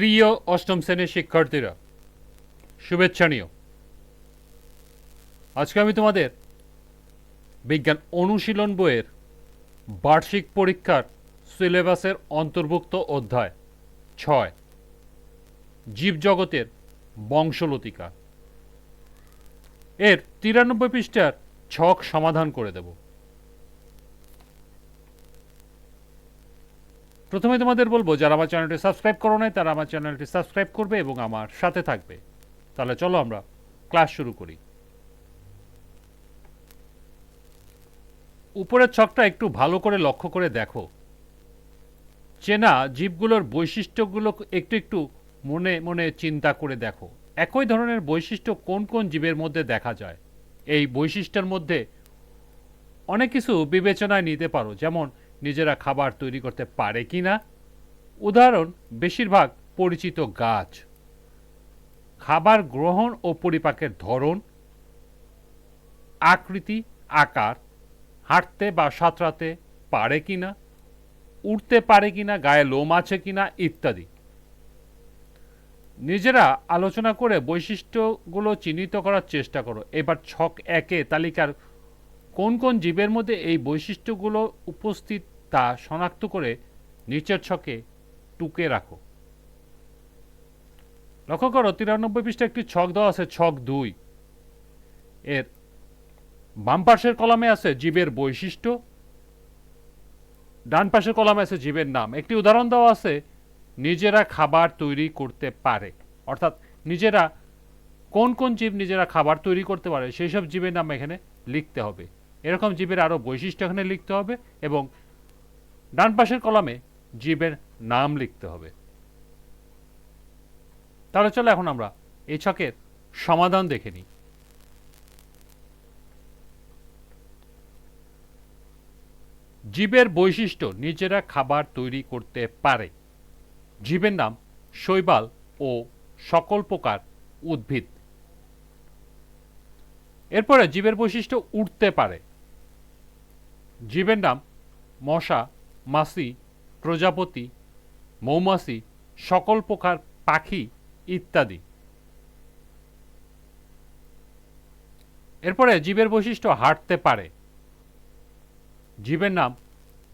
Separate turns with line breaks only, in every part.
প্রিয় অষ্টম শ্রেণির শিক্ষার্থীরা, শুভেচ্ছা নিও। আজকে আমি তোমাদের বিজ্ঞান অনুশীলন বইয়ের বার্ষিক পরীক্ষার সিলেবাসের অন্তর্ভুক্ত অধ্যায় ছয়, জীবজগতের বংশলতিকা। এর তিরানব্বই পৃষ্ঠার ছক সমাধান করে দেব। প্রথমে তোমাদের বলব, যারা আমার চ্যানেলটি সাবস্ক্রাইব করো নাই, তারা আমার চ্যানেলটি সাবস্ক্রাইব করবে এবং আমার সাথে থাকবে। তাহলে চলো আমরা ক্লাস শুরু করি। উপরের ছকটা একটু ভালো করে লক্ষ্য করে দেখো। চেনা জীবগুলোর বৈশিষ্ট্যগুলো একটু একটু মনে মনে চিন্তা করে দেখো। একই ধরনের বৈশিষ্ট্য কোন কোন জীবের মধ্যে দেখা যায়? এই বৈশিষ্ট্যের মধ্যে অনেক কিছু বিবেচনায় নিতে পারো। যেমন নিজেরা খাবার তৈরি করতে পারে কি না? উদাহরণ, বেশিরভাগ পরিচিত গাছ। খাবার গ্রহণ ও পরিপাকের ধরন। আকৃতি, আকার। হাঁটতে বা সাঁতরাতে পারে কিনা উঠতে পারে কিনা গায়ে লোম আছে কিনা ইত্যাদি। নিজেরা আলোচনা করে বৈশিষ্ট্যগুলো চিহ্নিত করার চেষ্টা করো। এবার ছক একে তালিকার কোন কোন জীবের মধ্যে এই বৈশিষ্ট্যগুলো উপস্থিত তা শনাক্ত করে নিচের ছকে টুকে রাখো। লক্ষ্য করো, তিরানব্বই পৃষ্ঠা একটি ছক দেওয়া আছে, ছক দুই। এর বাম পাশের কলামে আছে জীবের বৈশিষ্ট্য, ডান পাশের কলামে আছে জীবের নাম। একটি উদাহরণ দেওয়া আছে, নিজেরা খাবার তৈরি করতে পারে। অর্থাৎ নিজেরা কোন কোন জীব নিজেরা খাবার তৈরি করতে পারে, সেই সব জীবের নাম এখানে লিখতে হবে। এরকম জীবের আরও বৈশিষ্ট্য এখানে লিখতে হবে এবং ডান পাশের কলামে জীবের নাম লিখতে হবে। তাহলে চলো এখন আমরা এই ছকের সমাধান দেখে নিই। জীবের বৈশিষ্ট্য নিজেরা খাবার তৈরি করতে পারে। জীবের নাম শৈবাল ও সকল প্রকার উদ্ভিদ। এরপরে জীবের বৈশিষ্ট্য উঠতে পারে। জীবের নাম মশা মাছি প্রজাপতি, মৌমাছি, সকল প্রকার পাখি ইত্যাদি। এরপরে জীবের বৈশিষ্ট্য হাঁটতে পারে। জীবের নাম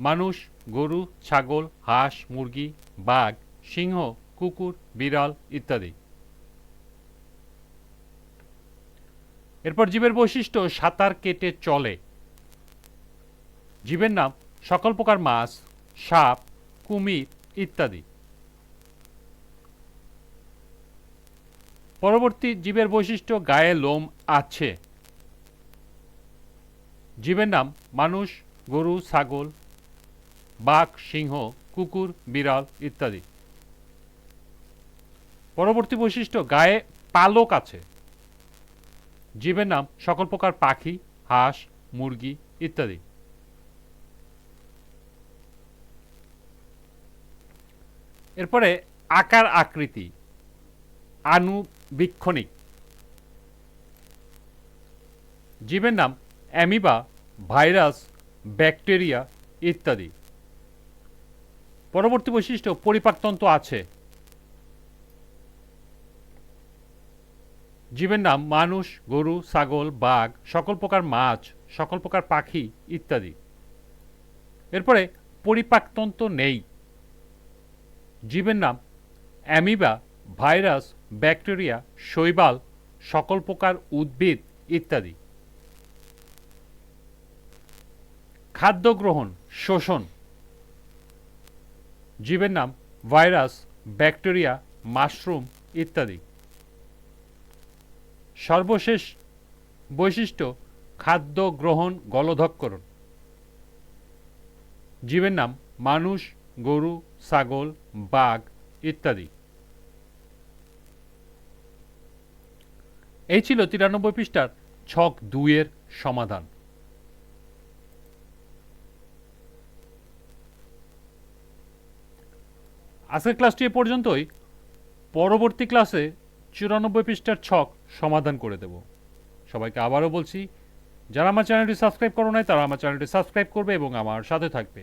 মানুষ, গরু, ছাগল, হাঁস, মুরগি, বাঘ, সিংহ, কুকুর, বিড়াল ইত্যাদি। এরপর জীবের বৈশিষ্ট্য সাঁতার কেটে চলে। জীবের নাম সকল প্রকার মাছ, সাপ, কুমির ইত্যাদি। পরবর্তী জীবের বৈশিষ্ট্য গায়ে লোম আছে। জীবের নাম মানুষ, গরু, ছাগল, বাঘ, সিংহ, কুকুর, বিড়াল ইত্যাদি। পরবর্তী বৈশিষ্ট্য গায়ে পালক আছে। জীবের নাম সকল প্রকার পাখি, হাঁস, মুরগি ইত্যাদি। এরপরে আকার আকৃতি আনুবীক্ষণিক জীবের নাম অ্যামিবা, ভাইরাস, ব্যাকটেরিয়া ইত্যাদি। পরবর্তী বৈশিষ্ট্য, পরিপাকতন্ত্র আছে। জীবের নাম মানুষ, গরু, ছাগল, বাঘ, সকল প্রকার মাছ, সকল প্রকার পাখি ইত্যাদি। এরপরে পরিপাকতন্ত্র নেই। জীবের নাম অ্যামিবা, ভাইরাস, ব্যাকটেরিয়া, শৈবাল, সকল প্রকার উদ্ভিদ ইত্যাদি। খাদ্য গ্রহণ, শোষণ। জীবের নাম ভাইরাস, ব্যাকটেরিয়া, মাশরুম ইত্যাদি। সর্বশেষ বৈশিষ্ট্য, খাদ্য গ্রহণ গলধক্ষরণ জীবের নাম মানুষ গরু, ছাগল, বাঘ ইত্যাদি। এই ছিল তিরানব্বই পৃষ্ঠার ছক দুইয়ের সমাধান। আজকের ক্লাসটি এ পর্যন্তই। পরবর্তী ক্লাসে চুরানব্বই পৃষ্ঠার ছক সমাধান করে দেব। সবাইকে আবারও বলছি, যারা আমার চ্যানেলটি সাবস্ক্রাইব করো নাই, তারা আমার চ্যানেলটি সাবস্ক্রাইব করবে এবং আমার সাথে থাকবে।